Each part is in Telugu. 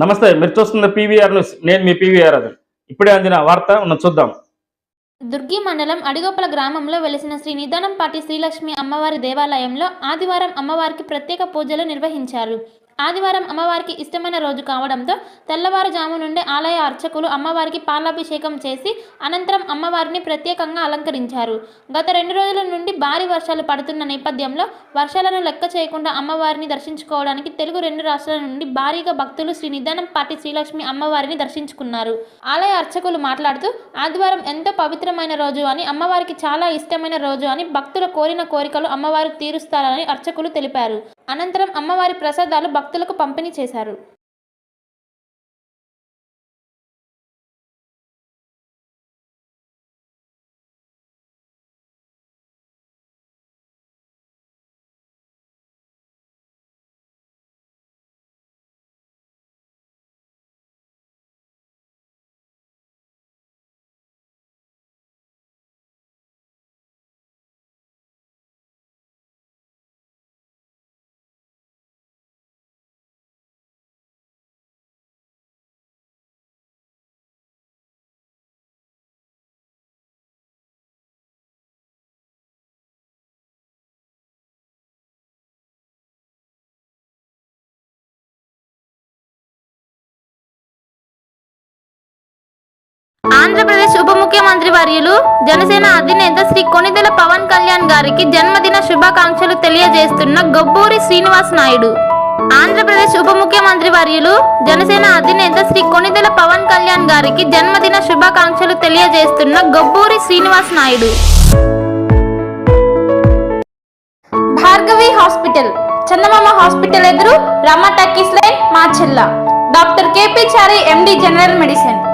నమస్తే మీరు చూస్తున్న పీవీఆర్ న్యూస్. నేను మీ పీవీఆర్ అది ఇప్పుడే అందిన వార్త ఉన్న చూద్దాం. దుర్గి మండలం అడిగోపల గ్రామంలో వెలిసిన శ్రీ నిదానంపాటి శ్రీలక్ష్మి అమ్మవారి దేవాలయంలో ఆదివారం అమ్మవారికి ప్రత్యేక పూజలు నిర్వహించారు. ఆదివారం అమ్మవారికి ఇష్టమైన రోజు కావడంతో తెల్లవారుజాము నుండే ఆలయ అర్చకులు అమ్మవారికి పాలాభిషేకం చేసి అనంతరం అమ్మవారిని ప్రత్యేకంగా అలంకరించారు. గత రెండు రోజుల నుండి భారీ వర్షాలు పడుతున్న నేపథ్యంలో వర్షాలను లెక్క చేయకుండా అమ్మవారిని దర్శించుకోవడానికి తెలుగు రెండు రాష్ట్రాల నుండి భారీగా భక్తులు శ్రీ నిదానంపాటి శ్రీలక్ష్మి అమ్మవారిని దర్శించుకున్నారు. ఆలయ అర్చకులు మాట్లాడుతూ ఆదివారం ఎంతో పవిత్రమైన రోజు అని అమ్మవారికి చాలా ఇష్టమైన రోజు అని భక్తుల కోరిన కోరికలు అమ్మవారు తీరుస్తారని అర్చకులు తెలిపారు. అనంతరం అమ్మవారి ప్రసాదాలు భక్తులకు పంపిణీ చేశారు. ఆంధ్రప్రదేశ్ ఉప ముఖ్యమంత్రి వర్యులు జనసేన అధినేత శ్రీ కొనిదెల పవన్ కళ్యాణ్ గారికి జన్మదిన శుభాకాంక్షలు తెలియజేస్తున్న గొబ్బూరి శ్రీనివాస్ నాయుడు. ఆంధ్రప్రదేశ్ ఉప ముఖ్యమంత్రి వర్యులు జనసేన అధినేత శ్రీ కొనిదెల పవన్ కళ్యాణ్ గారికి జన్మదిన శుభాకాంక్షలు తెలియజేస్తున్న గొబ్బూరి శ్రీనివాస్ నాయుడు. భార్గవి హాస్పిటల్. చందమామ హాస్పిటల్ ఎదురు Rama talkies line Machella doctor KP Chari MD general medicine.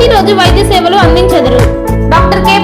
ప్రతిరోజు వైద్య సేవలు అందించెదరు. Doctor K.